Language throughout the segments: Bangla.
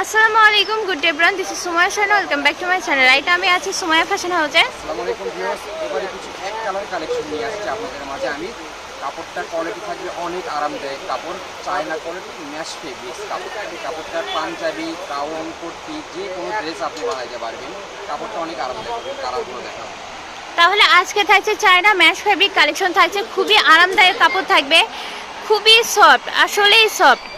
আসসালামু আলাইকুম good day bran this is Sumaiya Shana welcome back to my channel right আমি আছি সুমায়া ফ্যাশন হাউসে আসসালামু আলাইকুম ভিউয়ার্স এবারে কিছু এক কালার কালেকশন নিয়ে আসছে আপনাদের মাঝে আমি। কাপড়টার কোয়ালিটি থাকবে অনেক আরামদায়ক কাপড়। চায়না কোয়ালিটি ম্যাশ ফেব্রিক্স কাপড়। কাপড়টার পাঞ্জাবি গাউন কুর্তি যে কোনো ড্রেস আপনি বানাইতে পারবেন। কাপড়টা অনেক আরামদায়ক কালারগুলো দেখাবো তাহলে আজকে থাকছে চায়না ম্যাশ ফেব্রিক কালেকশন থাকছে খুবই আরামদায়ক কাপড় থাকবে। খুবই সফট আসলেই সফট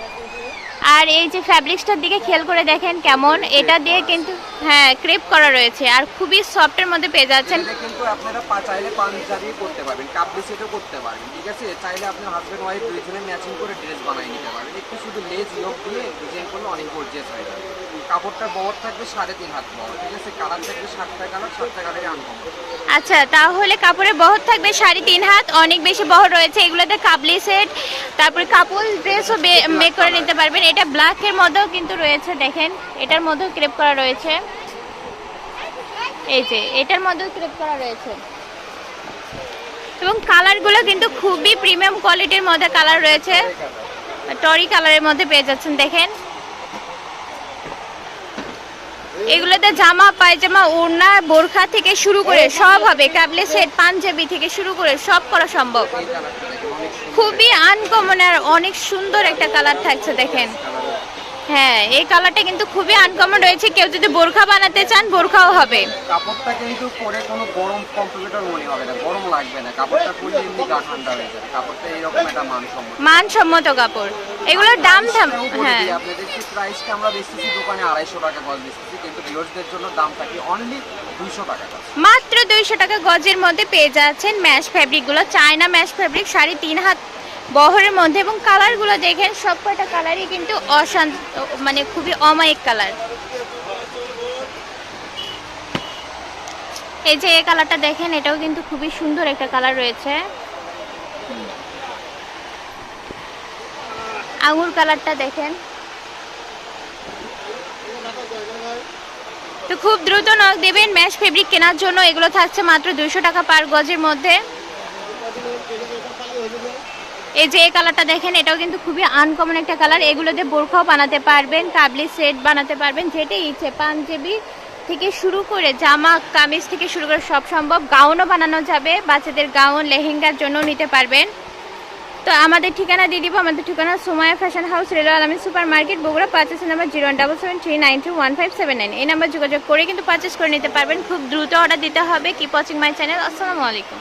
আর এই যে ফ্যাব্রিক্সটার দিকে খেয়াল করে দেখেন কেমন। এটা দিয়ে কিন্তু হ্যাঁ ক্রেপ করা রয়েছে। আর খুবই সফটের মধ্যে পেয়ে যাচ্ছেন। কিন্তু আপনারা পা চাইলে পাঞ্জাবি করতে পারবেন কাপড়ি সেটও করতে পারবেন ঠিক আছে? চাইলে আপনার হাজব্যান্ড ওয়াইফ দুইজনে ম্যাচিং করে ড্রেস বানিয়ে নিতে পারবেন। একটু শুধু লেজ লোক দিয়ে ডিজাইন করলে অনেক গর্জিয়াস হয়ে যাবে। কাপড়টার বহর থাকবে সাড়ে তিন হাত বহর ঠিক আছে? কালার থাকবে সাতটা কালার সাতটা কালারে আনকমন আচ্ছা তাহলে কাপড়ের বহর থাকবে সাড়ে তিন হাত অনেক বেশি বহর রয়েছে। এগুলোতে কাবলি সেট তারপরে কাপড় ড্রেসও মেক করে নিতে পারবেন। এটা ব্ল্যাকের মধ্যেও কিন্তু রয়েছে, দেখেন। এটার মধ্যেও ক্রেপ করা রয়েছে। এই যে, এটার মধ্যেও ক্রেপ করা রয়েছে। এবং কালারগুলো কিন্তু খুবই প্রিমিয়াম কোয়ালিটির মধ্যে কালার রয়েছে। টরি কালারের মধ্যে পেয়ে যাচ্ছেন, দেখেন। এগুলোতে জামা, পায়জামা, ওড়না, বোরখা থেকে শুরু করে সব হবে। ক্যাবলে সেট পাঞ্জাবি থেকে শুরু করে সব করা সম্ভব। খুবই আনকমন আর অনেক সুন্দর একটা কালার থাকছে দেখেন। হ্যাঁ এই কালারটা কিন্তু খুবই আনকমন রয়েছে। কেউ যদি বোরখা বানাতে চান বোরখাও হবে। কাপড়টা কিন্তু পরে কোনো গরম কম্পিউটার মনে হবে না গরম লাগবে না। কাপড়টা পরলে এমনি গা ঠান্ডা হয়ে যাবে। কাপড়টা এইরকম একটা মানসম্মত। মানসম্মত কাপড়। এগুলোর দাম বলে হ্যাঁ। আপনাদের কি প্রাইসটা আমরা বেচতেছি দোকানে আড়াইশো টাকা গজ বেচতেছি কিন্তু জন্য দাম থাকে অনলি দুইশো টাকা মাত্র দুইশো টাকা গজের মধ্যে পেয়ে যাচ্ছেন ম্যাশ ফ্যাব্রিকগুলো চায়না ম্যাশ ফ্যাব্রিক সাড়ে তিন হাত বহরের মধ্যে এবং কালারগুলো দেখেন, সব কয়টা কালারই কিন্তু অশান্ত মানে খুবই অমায়িক কালার। এই যে এই কালারটা দেখেন, এটাও কিন্তু খুবই সুন্দর একটা কালার রয়েছে। আঙুর কালারটা দেখেন। তো খুব দ্রুত নখ দেবেন ম্যাশ ফেব্রিক কেনার জন্য। এগুলো থাকছে মাত্র দুইশো টাকা পার গজের মধ্যে। এই যে এই কালারটা দেখেন, এটাও কিন্তু খুবই আনকমন একটা কালার। এগুলোতে বোরখাও বানাতে পারবেন, কাবলি সেট বানাতে পারবেন, যেটাই ইচ্ছে। পাঞ্জাবি থেকে শুরু করে জামা, কামিজ থেকে শুরু করে সব সম্ভব। গাউনও বানানো যাবে, বাচ্চাদের গাউন, লেহেঙ্গার জন্য নিতে পারবেন। তো আমাদের ঠিকানা দিয়ে দিব, আমাদের ঠিকানা Somaiya fashion house rail Alami super market Bogura purchase number zero double seven three nine two one five seven nine এই নাম্বার যোগাযোগ করে কিন্তু পার্চেস করে নিতে পারবেন। খুব দ্রুত অর্ডার দিতে হবে। কিপ ওয়াচিং মাই চ্যানেল আসসালামু আলাইকুম।